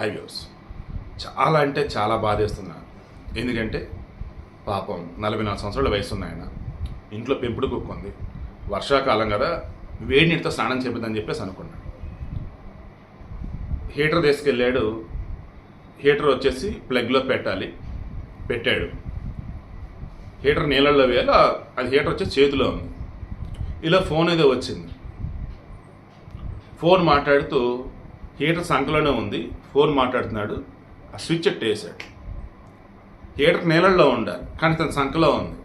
High views చాలా అంటే చాలా బాధేస్తున్నాను ఎందుకంటే పాపం నలభై నాలుగు సంవత్సరాల వయసు ఉన్న ఆయన ఇంట్లో పెంపుడు కుక్క ఉంది. వర్షాకాలం కదా వేడి నీటితో స్నానం చేపిద్దని చెప్పేసి అనుకున్నాడు. హీటర్ తీసుకెళ్ళాడు. హీటర్ వచ్చేసి ప్లగ్లో పెట్టాలి. పెట్టాడు. హీటర్ నీళ్ళల్లో వేయాలి. అది హీటర్ వచ్చేసి చేతిలో ఉంది. ఇలా ఫోన్ ఏదో వచ్చింది. ఫోన్ మాట్లాడుతూ హీటర్ సంఖలోనే ఉంది. ఫోన్ మాట్లాడుతున్నాడు. ఆ స్విచ్ ఎట్ వేసాడు హీటర్ నీళ్ళల్లో ఉండాలి. కానీ తన సంఖలో ఉంది.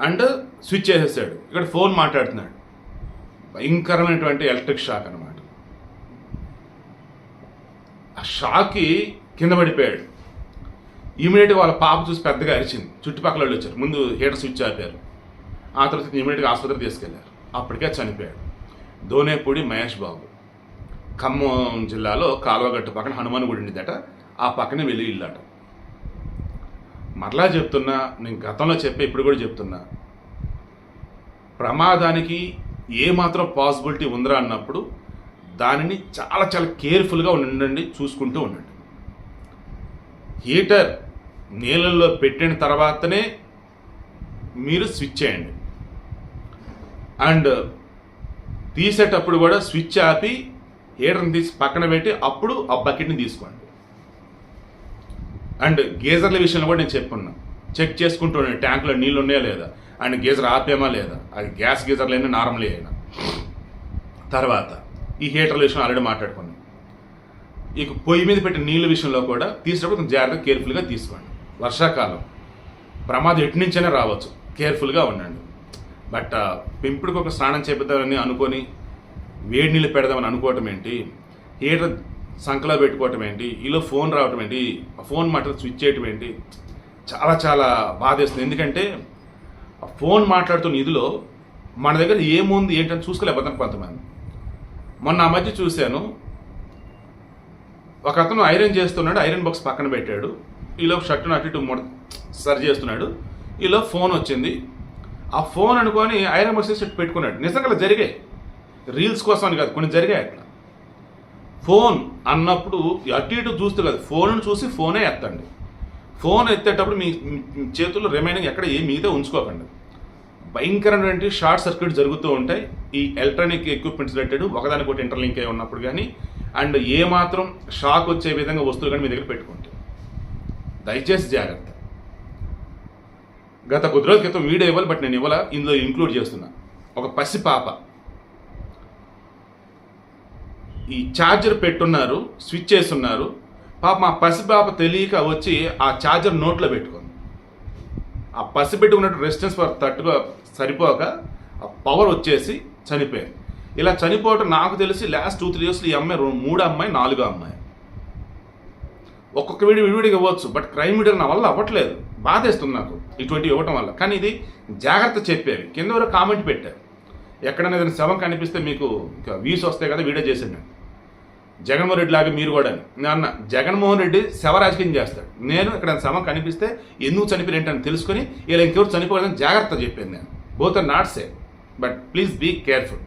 అండ్ స్విచ్ వేసేసాడు. ఇక్కడ ఫోన్ మాట్లాడుతున్నాడు. భయంకరమైనటువంటి ఎలక్ట్రిక్ షాక్ అనమాట ఆ షాక్కి కింద పడిపోయాడు. ఇమీడియట్గా వాళ్ళ పాప చూసి పెద్దగా అరిచింది. చుట్టుపక్కల వాళ్ళు వచ్చారు. ముందు హీటర్ స్విచ్ ఆపారు. ఆ తర్వాత ఇమీడియట్గా ఆసుపత్రికి తీసుకెళ్ళారు. అప్పటికే చనిపోయాడు. దోనేపూడి మహేష్ బాబు. ఖమ్మం జిల్లాలో కాలువగట్టు పక్కన హనుమాన్ గుడి ఉండేదట ఆ పక్కనే వెళ్ళి ఇల్లాట. మరలా చెప్తున్నా నేను గతంలో చెప్పే ఇప్పుడు కూడా చెప్తున్నా. ప్రమాదానికి ఏ మాత్రం పాసిబిలిటీ ఉందిరా అన్నప్పుడు దానిని చాలా చాలా కేర్ఫుల్గా ఉండండి చూసుకుంటూ ఉండండి. హీటర్ నీళ్ళల్లో పెట్టిన తర్వాతనే మీరు స్విచ్ చేయండి. అండ్ తీసేటప్పుడు కూడా స్విచ్ ఆపి హీటర్ని తీసి పక్కన పెట్టి అప్పుడు ఆ బకెట్ని తీసుకోండి. అండ్ గీజర్ల విషయంలో కూడా నేను చెప్పున్నా. చెక్ చేసుకుంటూ ట్యాంక్లో నీళ్ళు ఉన్నాయా లేదా? అండ్ గీజర్ ఆపేమా లేదా? అది గ్యాస్ గీజర్లు అయినా నార్మల్ అయినా. తర్వాత ఈ హీటర్ల విషయం ఆల్రెడీ మాట్లాడుకున్నాం. ఇక పొయ్యి మీద పెట్టిన నీళ్ళ విషయంలో కూడా తీసేటప్పుడు కొంచెం జాగ్రత్తగా కేర్ఫుల్గా తీసుకోండి. వర్షాకాలం. ప్రమాదం ఎటు నుంచైనా రావచ్చు. కేర్ఫుల్గా ఉండండి. బట్ ఆ, పెంపుడికి ఒక స్నానం చేపిద్దామని అనుకొని వేడి నీళ్ళు పెడదామని అనుకోవటం ఏంటి? హీటర్ సంకలో పెట్టుకోవటం ఏంటి? ఈలో ఫోన్ రావటం ఏంటి? ఆ ఫోన్ మాట స్విచ్ చేయటం ఏంటి? చాలా చాలా బాధేస్తుంది ఎందుకంటే ఆ ఫోన్ మాట్లాడుతున్న ఇదిలో మన దగ్గర ఏముంది ఏంటని చూసుకోలేకపోతాను కొంతమంది. మొన్న ఆ మధ్య చూశాను. ఒక అతను ఐరన్ చేస్తున్నాడు ఐరన్ బాక్స్ పక్కన పెట్టాడు. ఈలో షర్టును అటు ఇటు ముడ సరి చేస్తున్నాడు. ఈలో ఫోన్ వచ్చింది. ఆ ఫోన్ అనుకొని ఐరన్ బాక్స్ షర్ట్ పెట్టుకున్నాడు. నిజంగా జరిగాయి? రీల్స్ కోసం అని కాదు కొన్ని జరిగాయి అట్లా ఫోన్ అన్నప్పుడు అటు ఇటు చూస్తే కాదు ఫోన్ను చూసి ఫోనే ఎత్తండి. ఫోన్ ఎత్తేటప్పుడు మీ చేతుల్లో రిమైనింగ్ ఎక్కడ ఏ మీద ఉంచుకోకండి. భయంకరమైనటువంటి షార్ట్ సర్క్యూట్ జరుగుతూ ఉంటాయి. ఈ ఎలక్ట్రానిక్ ఎక్విప్మెంట్స్ రిలేటెడ్ ఒకదానికొకటి ఇంటర్లింక్ అయి ఉన్నప్పుడు కానీ అండ్ ఏ మాత్రం షాక్ వచ్చే విధంగా వస్తువులు కానీ మీ దగ్గర పెట్టుకోండి దయచేసి జాగ్రత్త. గత కొద్ది రోజుల క్రితం వీడియో ఇవ్వాలి బట్ నేను ఇవ్వాల? ఇందులో ఇంక్లూడ్ చేస్తున్నా. ఒక పసి పాప ఈ ఛార్జర్ పెట్టున్నారు స్విచ్ చేస్తున్నారు. పాప మా పసిపాప తెలియక వచ్చి ఆ ఛార్జర్ నోట్లో పెట్టుకుంది. ఆ పసి పెట్టుకున్నట్టు రెసిస్టెన్స్ పవర్ తట్టుగా సరిపోక ఆ పవర్ వచ్చేసి చనిపోయింది ఇలా చనిపోవటం నాకు తెలిసి లాస్ట్ టూ త్రీ ఇయర్స్లో ఈ అమ్మాయి రెండు- మూడో అమ్మాయి నాలుగో అమ్మాయి. ఒక్కొక్క వీడియో విడివిడిగా ఇవ్వచ్చు బట్ క్రైమ్ వీడియో నా వల్ల అవ్వట్లేదు. బాధేస్తుంది నాకు ఇటువంటి ఇవ్వటం వల్ల. కానీ ఇది జాగ్రత్త చెప్పేవి. కింద వరకు కామెంట్ పెట్టారు. ఎక్కడైనా ఏదైనా శవం కనిపిస్తే మీకు వ్యూస్ వస్తాయి కదా వీడియో చేశాను జగన్మోహన్ రెడ్డి లాగా మీరు కూడా అన్న జగన్మోహన్ రెడ్డి శవ రాజకీయం చేస్తాడు. నేను ఇక్కడ సమ కనిపిస్తే ఎందుకు చనిపోయిన ఏంటని తెలుసుకొని ఇలా ఇంకెవరు చనిపోవాలని జాగ్రత్త చెప్పాను నేను. Both are not safe but please be careful